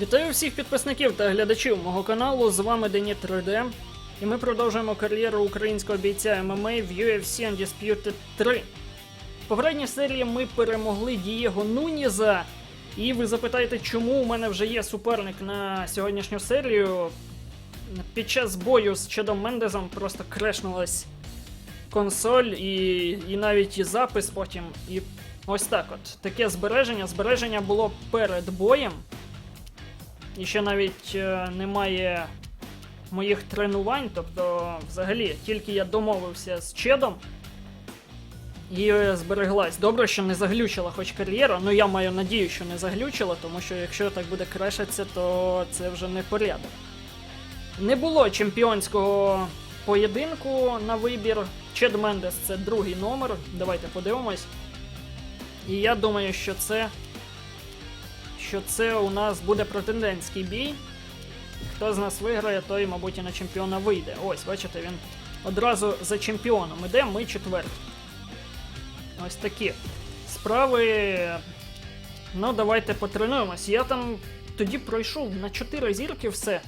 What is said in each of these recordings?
Вітаю всіх підписників та глядачів мого каналу. З вами Деніт 3D. І ми продовжуємо кар'єру українського бійця ММА в UFC Undisputed 3. В попередній серії ми перемогли Дієго Нуніза. І ви запитаєте, чому у мене вже є суперник на сьогоднішню серію. Під час бою з Чедом Мендезом просто крешнулась консоль і, і навіть і запис потім. І ось так от. Таке збереження. Збереження було перед боєм. І ще навіть е, немає моїх тренувань, тобто, взагалі, тільки я домовився з Чедом. І збереглась. Добре, що не заглючила хоч кар'єра. Ну я маю надію, що не заглючила, тому що якщо так буде крешатися, то це вже не порядок. Не було чемпіонського поєдинку на вибір. Чед Мендес це другий номер. Давайте подивимось. І я думаю, що це. Що це у нас буде претендентський бій. Хто з нас виграє, той, мабуть, і на чемпіона вийде. Ось, бачите, він одразу за чемпіоном іде, ми четверті. Ось такі справи. Ну, давайте потренуємось. Я там тоді пройшов на 4 зірки все.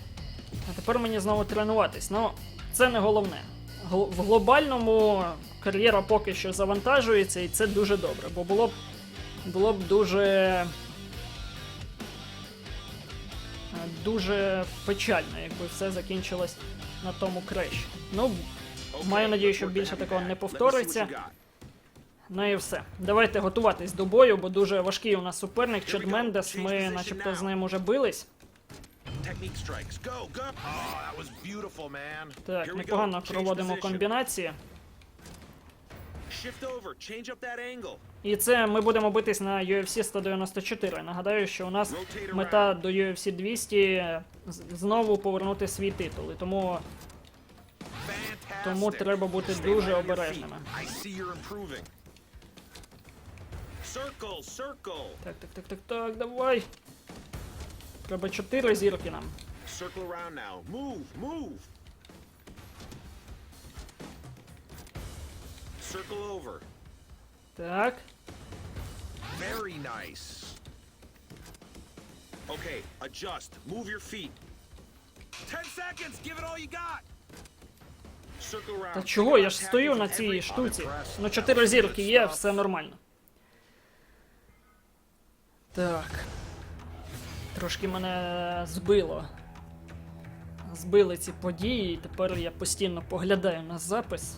А тепер мені знову тренуватись. Ну, це не головне. В глобальному кар'єра поки що завантажується, і це дуже добре, бо було б було б дуже. Дуже печально, якби все закінчилось на тому крещі. Ну, маю надію, що більше такого не повториться. Ну і все. Давайте готуватись до бою, бо дуже важкий у нас суперник. Чед Мендес. Ми, начебто, з ним уже бились. Oh, Так, непогано проводимо комбінації. І це ми будемо битись на UFC 194. Нагадаю, що у нас мета до UFC 200 знову повернути свій титул. І тому Тому треба бути дуже обережними. так, так, так, так, так, давай. Треба 4 зірки нам. Circle around now. Move, move. Circle over. Так. Very nice. Okay, adjust. Move your feet. Ten seconds. Give it all you got. Circle around. Та чого? Я ж стою на цій штуці. Ну, 4 зірки є, все нормально. Так. Трошки мене збило. Збили ці події, і тепер я постійно поглядаю на запис.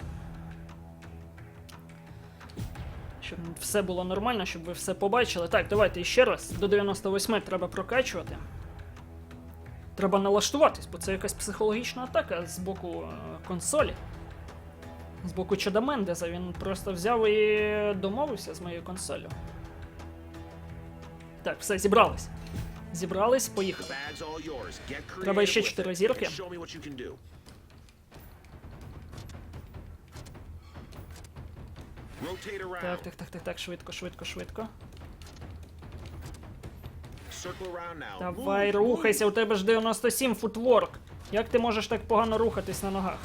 Щоб все було нормально, щоб ви все побачили. Так, давайте ще раз. До 98 треба прокачувати. Треба налаштуватись, бо це якась психологічна атака з боку е, консолі. З боку Чеда Мендеза він просто взяв і домовився з моєю консолью. Так, все, зібрались. Зібрались, поїхали. Треба ще creative with чотири it зірки. Так, так, так, так, так, швидко, швидко, швидко. Давай, рухайся, у тебе ж 97 футворк. Як ти можеш так погано рухатись на ногах?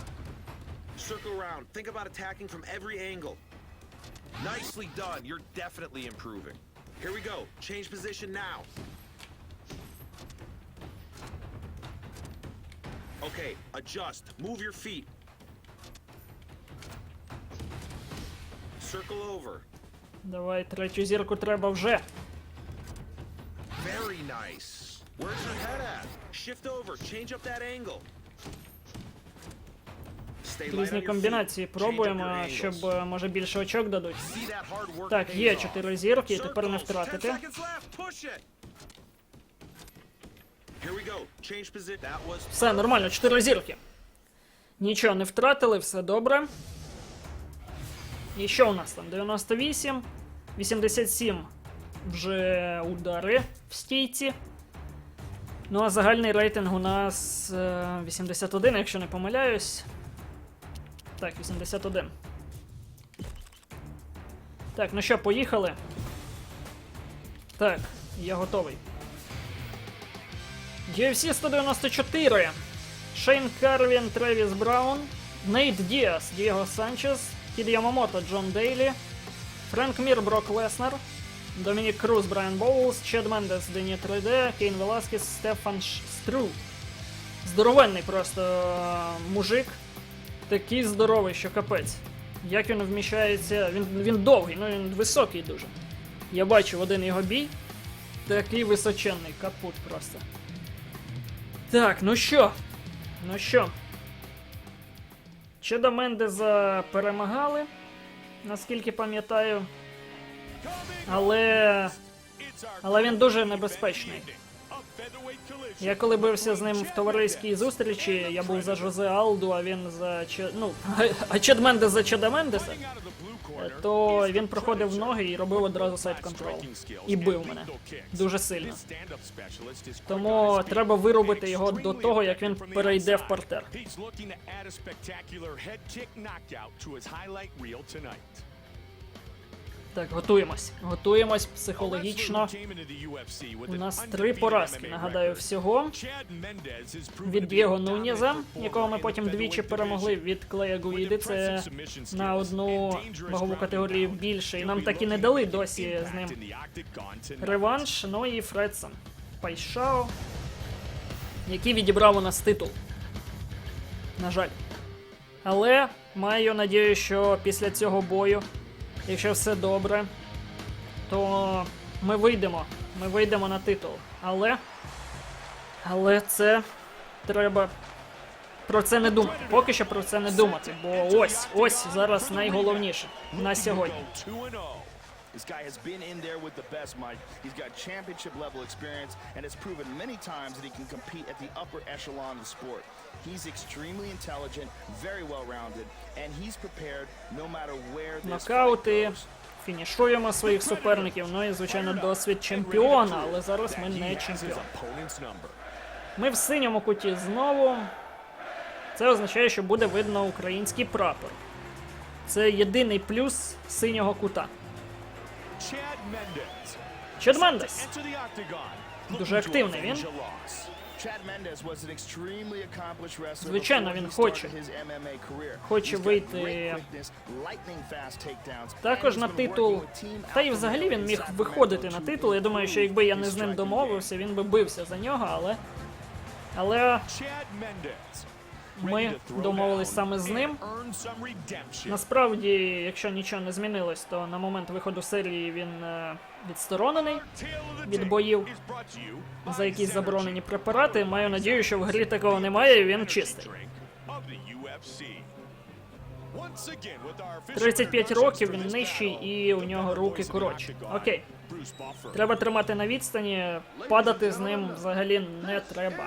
Nicely done. You're definitely improving. Here we go. Change position now. Okay, adjust. Move your feet. Давай, третю зірку треба вже. Very nice. Where's your head at? Shift over. Change up that angle. Різні комбінації пробуємо, щоб е, може більше очок дадуть. Так, є. 4 зірки, і тепер не втратити. 10 seconds left. Push it. Here we go. Change position. That was Все, нормально, 4 зірки. Нічого не втратили, все добре. І що у нас там? 98, 87 вже удари в стійці. Ну а загальний рейтинг у нас е, 81, якщо не помиляюсь. Так, 81. Так, ну що, поїхали. Так, я готовий. UFC 194. Шейн Карвін, Тревіс Браун, Нейт Діас, Дієго Санчес, Кід Ямамото, Джон Дейлі, Френк Мір, Брок Леснер, Домінік Круз, Брайан Боулс, Чед Мендес, Дені 3D, Кейн Веласкес, Стефан Стру. Здоровенний просто е, мужик. Такий здоровий, що капець. Як він вміщається. Він, він довгий, ну він високий дуже. Я бачив один його бій. Такий височенний капут просто. Так, ну що? Ну що? Чеда Мендеза перемагали, наскільки пам'ятаю. Але. Але він дуже небезпечний. Я коли бився з ним в товариській зустрічі, я був за Жозе Алду, а він за Че... ну, а Чед Мендес за Чеда Мендеса, то він проходив ноги і робив одразу сайт контрол. І бив мене. Дуже сильно. Тому треба вирубити його до того, як він перейде в партер. Так, готуємось. Готуємось психологічно. У нас три поразки, нагадаю, всього. Від Дієго Нунєза, якого ми потім двічі перемогли, від Клея Гуїди, це на одну вагову категорію більше. І нам так і не дали досі з ним реванш. Ну і Фредсон. Пайшао, який відібрав у нас титул. На жаль. Але маю надію, що після цього бою, якщо все добре, то ми вийдемо. Ми вийдемо на титул. Але. Але це треба про це не думати. Поки що про це не думати. Бо ось, ось зараз найголовніше на сьогодні. This guy has been in there with the best, Mike. He's got championship level experience and has proven many times that he can compete at the upper echelon of the sport. He's extremely intelligent, very well rounded, and he's prepared no matter where this fight Нокаути. goes. Фінішуємо своїх суперників. Ну і звичайно досвід чемпіона, але зараз ми не чемпіон. Ми в синьому куті знову. Це означає, що буде видно український прапор. Це єдиний плюс синього кута. Чед Мендес. Дуже активний він. Звичайно, він хоче. Хоче вийти Також на титул. Та й Alpha взагалі він міг виходити на титул. Я думаю, що якби я не з ним домовився, він би бився за нього, але. Але ми домовились саме з ним. Насправді, якщо нічого не змінилось, то на момент виходу серії він е, відсторонений від боїв за якісь заборонені препарати. Маю надію, що в грі такого немає, і він чистий. 35 років, він нижчий і у нього руки коротші. Окей. Треба тримати на відстані, падати з ним взагалі не треба.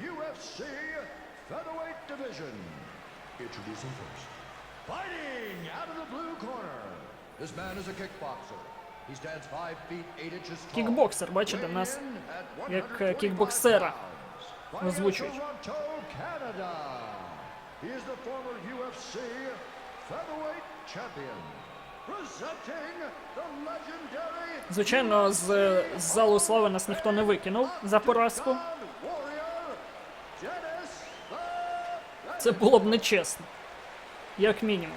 UFC featherweight division. Introducing first. Fighting out of the blue corner. This man is a kickboxer. He stands 5 feet 8 inches tall. Кікбоксер, бачите, нас як кікбоксера озвучують. He is the former UFC featherweight champion. Звичайно, з, з залу слави нас ніхто не викинув за поразку. Це було б нечесно. Як мінімум.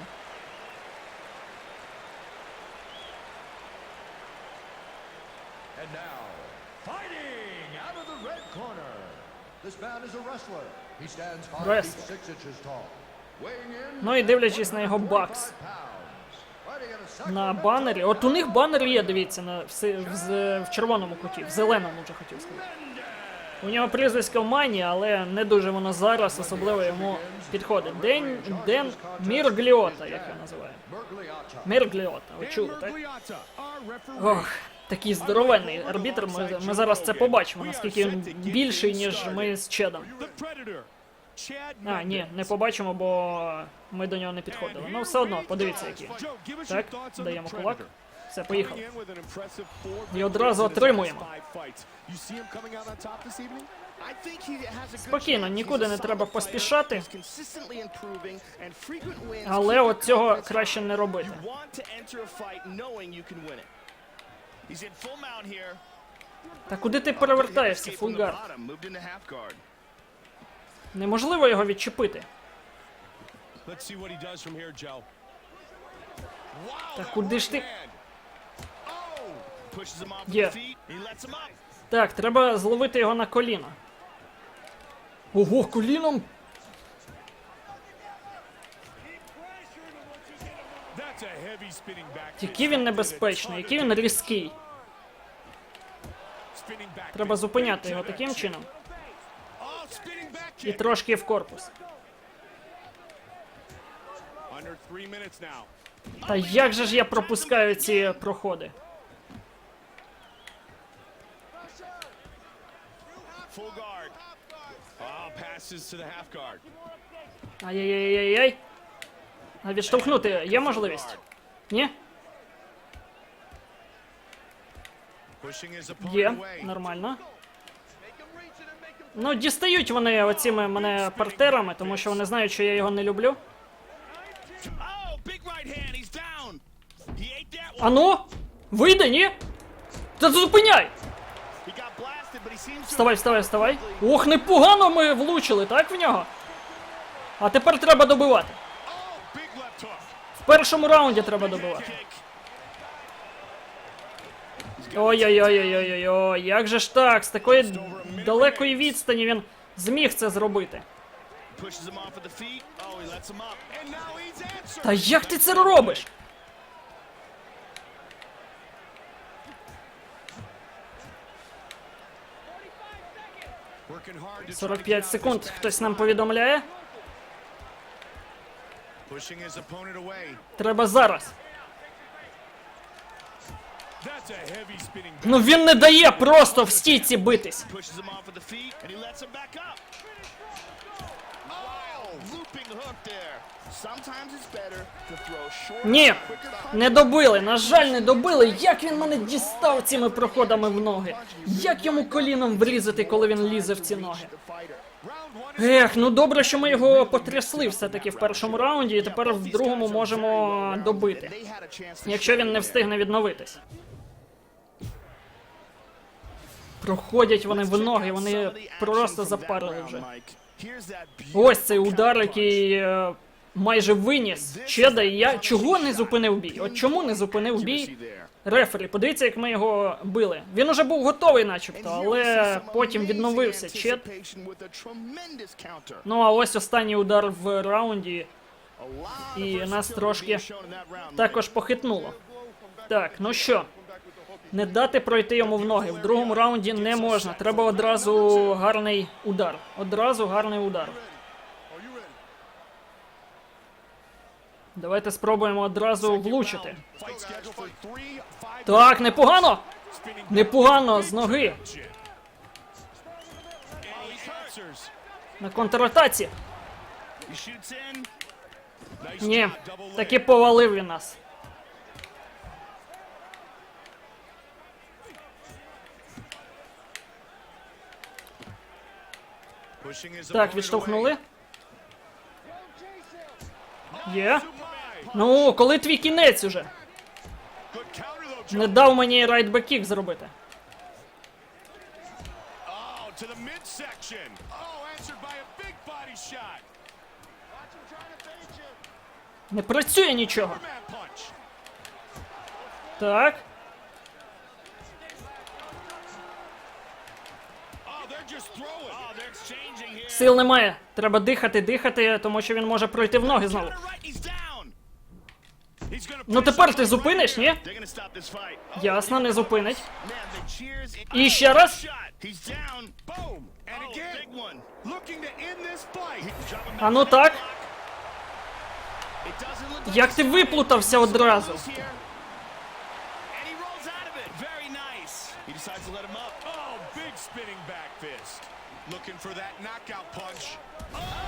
And now, fighting out of the red corner. This man is a wrestler. He stands 5 Wrestler. feet 6 inches tall. Weighing in Ну і дивлячись на його бакс 45 pounds. Fighting at a на банері. От у них банер є, дивіться, на, в, в, в червоному куті, в зеленому вже хотів сказати. У нього прізвисько Мані, але не дуже воно зараз особливо йому підходить. День Ден Міргліота, як його називає. Міргліота, ви так? Ох, такий здоровенний арбітр. Ми, ми зараз це побачимо, наскільки він більший, ніж ми з Чедом. А, ні, не побачимо, бо ми до нього не підходили. Ну, все одно, подивіться, які. Так, даємо кулак. Все, поїхали. І одразу отримуємо. Спокійно, нікуди не треба поспішати. Але от цього краще не робити. Та куди ти перевертаєшся, Escape Неможливо його відчепити. Та куди ж ти? Oh, up. Так, треба зловити його на коліно. Ого, коліном. Який він небезпечний, який він різкий. Треба зупиняти його таким чином. І трошки в корпус. Та як же ж я пропускаю ці проходи? Full guard. Oh, passes to the half guard. Ай-яй-яй-яй. А відштовхнути є можливість? Ні? Є, нормально. Ну, дістають вони оціми мене партерами, тому що вони знають, що я його не люблю. Ану! Вийде, ні? Та зупиняй! Вставай, вставай, вставай. Ох, непогано ми влучили, так в нього? А тепер треба добивати. В першому раунді треба добивати. Ой-ой-ой-ой-ой-ой, як же ж так? З такої далекої відстані він зміг це зробити. Oh. Та як ти це робиш? Working hard to try to 45 get out секунд. Хтось нам повідомляє. Треба зараз. Ну він не дає просто в стійці битись. Ні, не добили. На жаль, не добили. Як він мене дістав цими проходами в ноги? Як йому коліном врізати, коли він лізе в ці ноги? Ех, ну добре, що ми його потрясли все-таки в першому раунді, і тепер в другому можемо добити, якщо він не встигне відновитись. Проходять вони в ноги, вони просто запарили вже. Ось цей удар, який е, майже виніс Чеда, і я чого не зупинив бій? От чому не зупинив бій рефері? Подивіться, як ми його били. Він уже був готовий, начебто, але потім відновився Чед. Ну а ось останній удар в раунді і нас трошки також похитнуло. Так, ну що, не дати пройти йому в ноги. В другому раунді не можна. Треба одразу гарний удар. Одразу гарний удар. Давайте спробуємо одразу влучити. Так, непогано! Непогано з ноги. На контратаці. Ні, таки повалив він нас. Так, відштовхнули. Є. Ну, коли твій кінець уже? Не дав мені райтбекік зробити. Oh. Oh. Не працює нічого. Так. Сил немає. Треба дихати, дихати, тому що він може пройти в ноги знову. Ну тепер ти зупиниш, ні? Ясно, не зупинить. І ще раз. Fight. А ну так. Як ти виплутався одразу?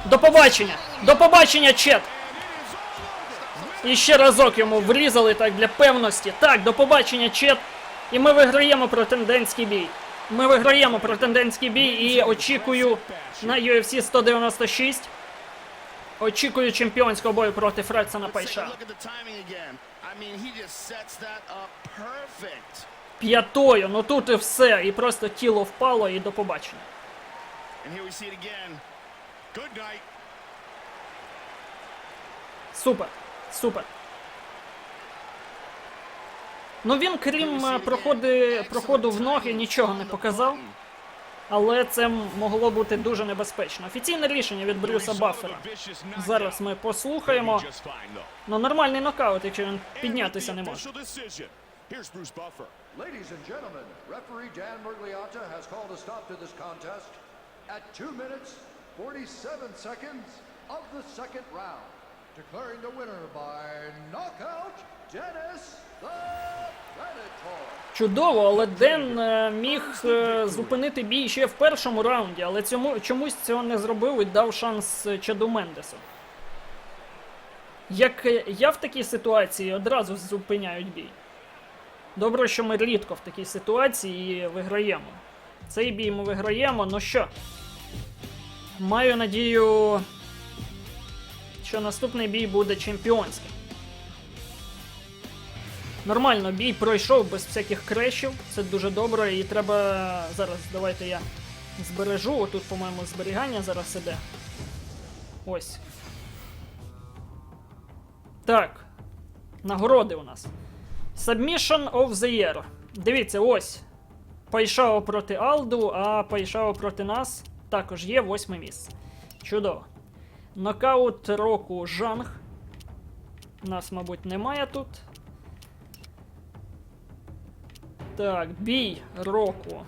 До побачення! До побачення, Чет! І ще разок йому врізали так для певності. Так, до побачення, Чет. І ми виграємо претендентський бій. Ми виграємо претендентський бій і очікую на UFC 196. Очікую чемпіонського бою проти Фредсона Пайша. П'ятою, ну тут і все. І просто тіло впало і до побачення. Супер. Супер. Ну він, крім проходи, проходу в ноги, нічого не показав. Але це могло бути дуже небезпечно. Офіційне рішення від Брюса Баффера. Зараз ми послухаємо. Ну, нормальний нокаут, якщо він піднятися не може. Ladies and gentlemen, referee Dan Mergliotta has called a stop to this contest at 2 minutes 47 seconds of the second round, declaring the winner by knockout Dennis the Predator. Чудово, але Ден е, міг е, зупинити бій ще в першому раунді, але цьому, чомусь цього не зробив і дав шанс е, Чаду Мендесу. Як е, я в такій ситуації одразу зупиняють бій. Добре, що ми рідко в такій ситуації виграємо. Цей бій ми виграємо, ну що? Маю надію, що наступний бій буде чемпіонським. Нормально, бій пройшов без всяких крешів. Це дуже добре. І треба. Зараз давайте я збережу. Отут, по-моєму, зберігання зараз іде. Ось. Так. Нагороди у нас. Submission of the Year. Дивіться, ось. Пайшао проти Алду, а Пайшао проти нас також є восьме місце. Чудово. Нокаут року Жанг. Нас, мабуть, немає тут. Так, бій року.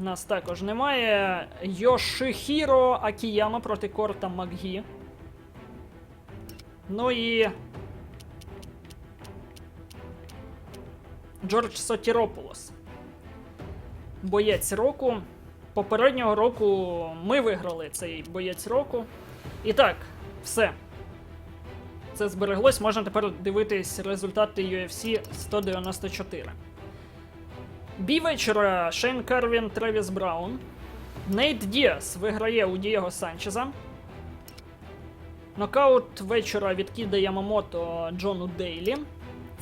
Нас також немає. Йошихіро Акіяма проти Корта Макгі. Ну і. Джордж Сотіропулос. Боєць року. Попереднього року ми виграли цей боєць року. І так, все. Це збереглось, можна тепер дивитись результати UFC 194. Бій вечора Шейн Карвін Тревіс Браун. Нейт Діас виграє у Дієго Санчеза. Нокаут вечора відкидає Ямамото Джону Дейлі.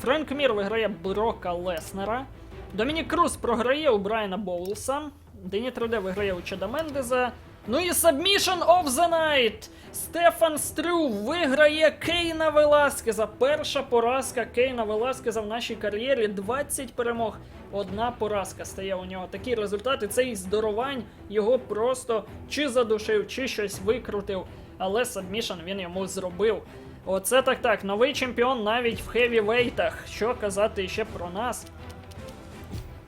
Френк Мір виграє Брока Леснера. Домінік Круз програє у Брайана Боулса. Дені 3D виграє у Чеда Мендеза. Ну і Submission of the Night! Стефан Стрю виграє Кейна Веласкеза. Перша поразка Кейна Веласкеза в нашій кар'єрі. 20 перемог. Одна поразка стає у нього. Такі результати. Цей здоровань його просто чи задушив, чи щось викрутив. Але сабмішн він йому зробив. Оце так так. Новий чемпіон навіть в хевівейтах. Що казати ще про нас?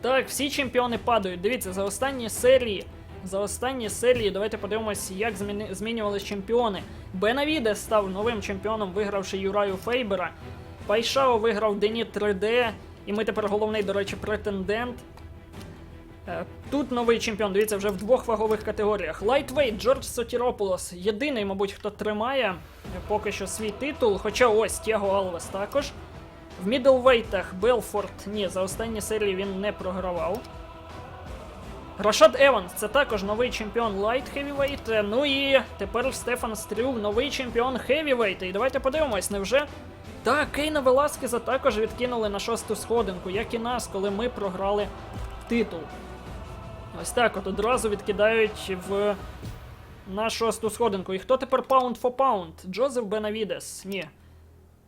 Так, всі чемпіони падають. Дивіться, за останні серії. За останні серії давайте подивимось, як зміни... змінювались чемпіони. Бенавідес став новим чемпіоном, вигравши Юраю Фейбера. Пайшао виграв Дені 3D. І ми тепер головний, до речі, претендент. Е, Тут новий чемпіон, дивіться, вже в двох вагових категоріях. Лайтвейт Джордж Сотіропулос. Єдиний, мабуть, хто тримає поки що свій титул. Хоча ось Тєго Алвес також. В мідлвейтах Белфорд, ні, за останні серії він не програвав. Рашад Еванс це також новий чемпіон Light Heavyweight. Ну і тепер Стефан Стрюв новий чемпіон Heavyweight. І давайте подивимось, невже. Так, Кейна Веласкеза також відкинули на шосту сходинку, як і нас, коли ми програли титул. Ось так, от одразу відкидають в на шосту сходинку. І хто тепер паунд фо паунд? Джозеф Бенавідес? Ні.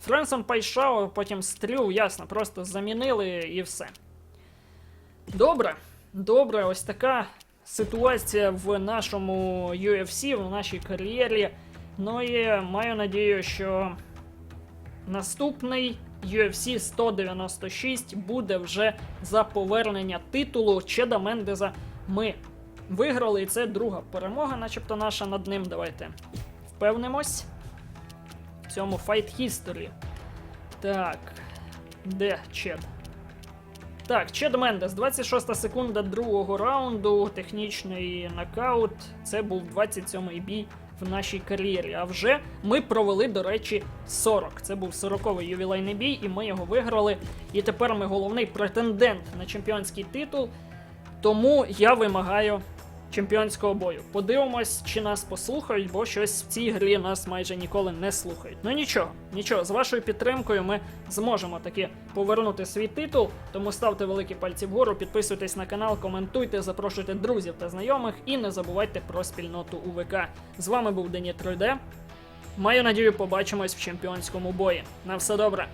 Френсон Пайшао, потім Стрю, ясно, просто замінили і все. Добре. Добре, ось така ситуація в нашому UFC, в нашій кар'єрі. Ну і маю надію, що наступний UFC 196 буде вже за повернення титулу Чеда Мендеза. Ми виграли, і це друга перемога, начебто наша над ним. Давайте впевнимось в цьому Fight History. Так, де Чед? Так, Чед Мендес, 26 секунда другого раунду, технічний нокаут. Це був 27-й бій в нашій кар'єрі. А вже ми провели, до речі, 40. Це був 40-й ювілейний бій, і ми його виграли. І тепер ми головний претендент на чемпіонський титул. Тому я вимагаю чемпіонського бою. Подивимось, чи нас послухають, бо щось в цій грі нас майже ніколи не слухають. Ну нічого, нічого, з вашою підтримкою ми зможемо таки повернути свій титул. Тому ставте великі пальці вгору, підписуйтесь на канал, коментуйте, запрошуйте друзів та знайомих і не забувайте про спільноту УВК. З вами був Дені 3D. Маю надію, побачимось в чемпіонському бої. На все добре.